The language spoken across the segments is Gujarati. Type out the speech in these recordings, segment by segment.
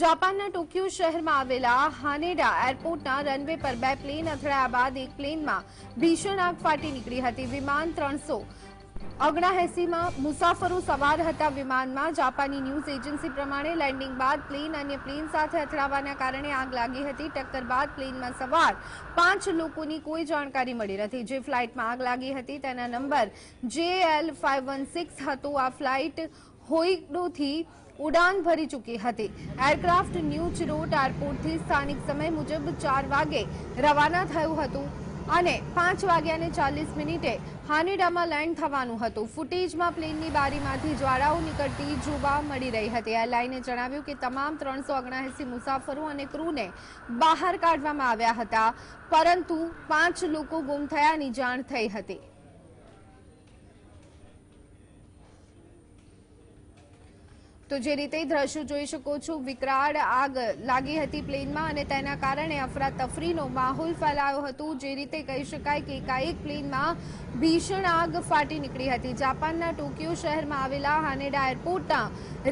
જાપાનના ટોક્યો શહેરમાં આવેલા હાનેડા એરપોર્ટના રનવે પર બે પ્લેન અથડાયા બાદ એક પ્લેનમાં ભીષણ આગ ફાટી નીકળી હતી. વિમાન ત્રણસો ઓગણાએસીમાં મુસાફરો સવાર હતા. વિમાનમાં જાપાની ન્યૂઝ એજન્સી પ્રમાણે લેન્ડિંગ બાદ પ્લેન અન્ય પ્લેન સાથે અથડાવાના કારણે આગ લાગી હતી. ટક્કર બાદ પ્લેનમાં સવાર પાંચ લોકોની કોઈ જાણકારી મળી નથી. જે ફ્લાઇટમાં આગ લાગી હતી તેના નંબર વન સિક્સ હતો. આ ફ્લાઇટ હોઈડોથી ઉડાન ભરી ચૂકી હતી. એરક્રાફ્ટ ન્યૂજ રોડ એરપોર્ટથી સ્થાનિક સમય મુજબ ચાર વાગે રવાના થયું હતું અને પાંચ વાગ્યાને ચાલીસ મિનિટે હાનેડામાં લેન્ડ થવાનું હતું. ફૂટેજમાં પ્લેનની બારીમાંથી જ્વાળાઓ નીકળતી જોવા મળી રહી હતી. એરલાઈને જણાવ્યું કે તમામ ત્રણસો ઓગણએંસી મુસાફરો અને ક્રૂને બહાર કાઢવામાં આવ્યા હતા, પરંતુ પાંચ લોકો ગુમ થયાની જાણ થઈ હતી. તો જે રીતે દ્રશ્યો જોઈ શકો છો, વિકરાળ આગ લાગી હતી પ્લેનમાં અને તેના કારણે અફરાતફરીનો માહોલ ફેલાયો હતો. જે રીતે કહી શકાય કે એકાએક પ્લેનમાં ભીષણ આગ ફાટી નીકળી હતી. જાપાનના ટોક્યો શહેરમાં આવેલા હાનેડા એરપોર્ટના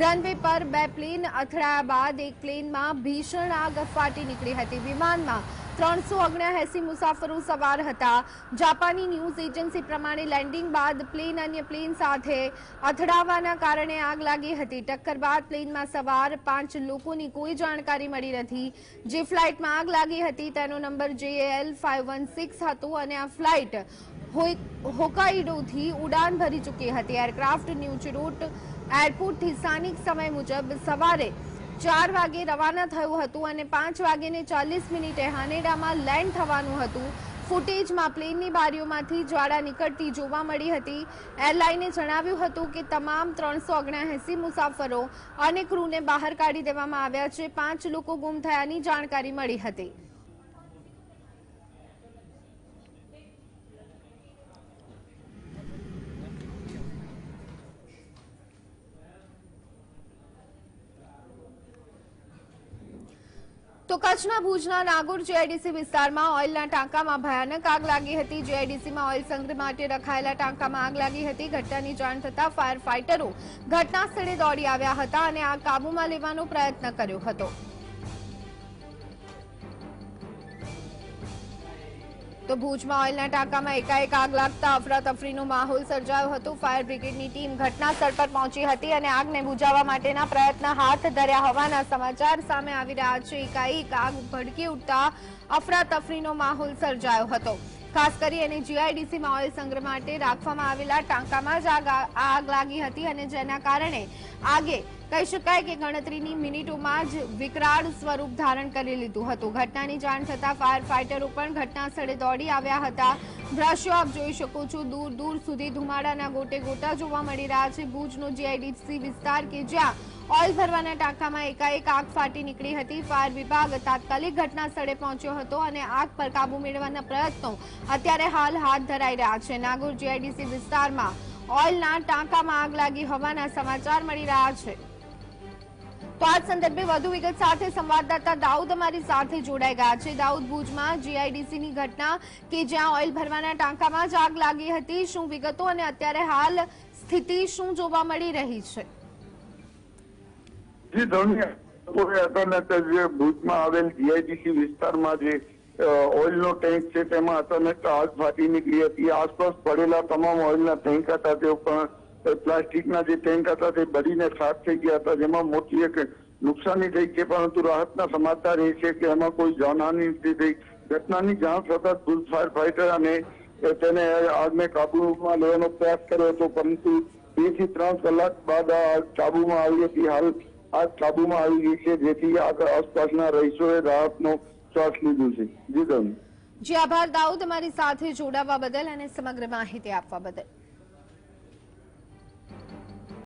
રનવે પર બે પ્લેન અથડાયા બાદ એક પ્લેનમાં ભીષણ આગ ફાટી નીકળી હતી. વિમાનમાં ત્રણસો ઓગણએસી મુસાફરો સવાર હતા. જાપાની ન્યૂઝ એજન્સી પ્રમાણે લેન્ડિંગ બાદ પ્લેન અન્ય પ્લેન સાથે અથડાવાના કારણે આગ લાગી હતી. ટક્કર બાદ પ્લેનમાં સવાર પાંચ લોકોની કોઈ જાણકારી મળી નથી. જે ફ્લાઇટમાં આગ લાગી હતી તેનો number JL five one six હતો અને આ ફ્લાઇટ હોકાઈડોથી ઉડાન ભરી ચૂકી હતી. એરક્રાફ્ટ ન્યૂચરોટ એરપોર્ટથી સ્થાનિક સમય મુજબ સવારે ચાર વાગે રવાના થયું હતું અને પાંચ વાગ્યે ચાલીસ મિનિટે હાનેડામાં લેન્ડ થવાનું હતું. ફૂટેજમાં પ્લેનની બારીઓમાંથી જ્વાળા નીકળતી જોવા મળી હતી. એરલાઈને જણાવ્યું હતું કે તમામ ત્રણસો ઓગણએસી મુસાફરો અને ક્રૂને બહાર કાઢી દેવામાં આવ્યા છે. પાંચ લોકો ગુમ થયાની જાણકારી મળી હતી. તો કચ્છના ભુજના નાગોર જીઆઈડીસી વિસ્તારમાં ઓઇલના ટાંકામાં ભયાનક આગ લાગી હતી. જીઆઈડીસીમાં ઓઇલ સંગ્રહ માટે રખાયેલા ટાંકામાં આગ લાગી હતી. ઘટનાની જાણ થતાં ફાયર ફાઇટરો ઘટના સ્થળે દોડી આવ્યા હતા અને આગ કાબૂમાં લેવાનો પ્રયત્ન કર્યો હતો. તો ભુજમાં ઓઇલના ટાંકામાં એકાએક આગ લાગતા અફરાતફરીનો માહોલ સર્જાયો હતો. ફાયર બ્રિગેડની ટીમ ઘટના સ્થળ પર પહોંચી હતી અને આગને બુજાવવા માટેના પ્રયત્ન હાથ ધર્યા હોવાના સમાચાર સામે આવી રહ્યા છે. એકાએક આગ ભડકી ઉઠતા અફરાતફરીનો માહોલ સર્જાયો હતો. ખાસ કરી અને જીઆઈડીસીમાં ઓઇલ સંગ્રહ માટે રાખવામાં આવેલા ટાંકામાં જ આગ લાગી હતી અને જેના કારણે આગે કહી શકાય કે ગણતરીની મિનિટોમાં જ વિકરાળ સ્વરૂપ ધારણ કરી લીધું હતું. ઘટનાની જાણ થતાં ફાયર ફાઇટરો પણ ઘટના સ્થળે દોડી આવ્યા હતા. દ્રશ્યો આપ જોઈ શકો છો. દૂર દૂર સુધી ધુમાડાના ગોટે ગોટા જોવા મળી રહ્યા છે. ભુજનો જીઆઈડીસી વિસ્તાર કે જ્યાં ઓઇલ ભરવાના ટાંકામાં એકાએક આગ ફાટી નીકળી હતી. ફાયર વિભાગ તાત્કાલિક ઘટના સ્થળે પહોંચ્યો હતો અને આગ પર કાબુ મેળવવાના પ્રયત્નો અત્યારે હાલ હાથ ધરાઈ રહ્યા છે. નાગોર જીઆઈડીસી વિસ્તારમાં ઓઇલના ટાંકામાં આગ લાગી હોવાના સમાચાર મળી રહ્યા છે. તો આ સંદર્ભે વધુ વિગત સાથે સંવાદદાતા દાઉદ અમારી સાથે જોડાઈ ગયા છે. દાઉદ, ભુજમાં જીઆઈડીસીની ઘટના કે જ્યાં ઓઇલ ભરવાના ટાંકામાં જ આગ લાગી હતી, શું વિગતો અને અત્યારે હાલ સ્થિતિ શું જોવા મળી રહી છે? જી ભુજમાં આવેલ જીઆઈડીસી વિસ્તારમાં જે ઓઇલનો ટેન્ક છે, તેમાં અચાનક આગ ફાટી નીકળી હતી. આસપાસ પડેલા તમામ ઓઇલના ટેન્ક હતા તે પણ પ્લાસ્ટિકના જે ટેન્ક હતા તે બળીને સાફ થઈ ગયા હતા, જેમાં મોટી એક નુકસાની થઈ છે પરંતુ રાહતના સમાચાર એ છે કે એમાં કોઈ જાનહાની નથી થઈ. ઘટનાની જાણ થતાં ભુજ ફાયર ફાઈટર અને તેને આગને કાબુમાં લેવાનો પ્રયાસ કર્યો હતો, પરંતુ બેથી ત્રણ કલાક બાદ આ કાબુમાં આવી હતી. હાલ આગ કાબુમાં આવી ગઈ છે, જેથી આગળ આસપાસના રહીશોએ રાહતનો શ્વાસ લીધો છે. જી ધન્ય જી, આભાર દાઉદ, અમારી સાથે જોડાવા બદલ અને સમગ્ર માહિતી આપવા બદલ.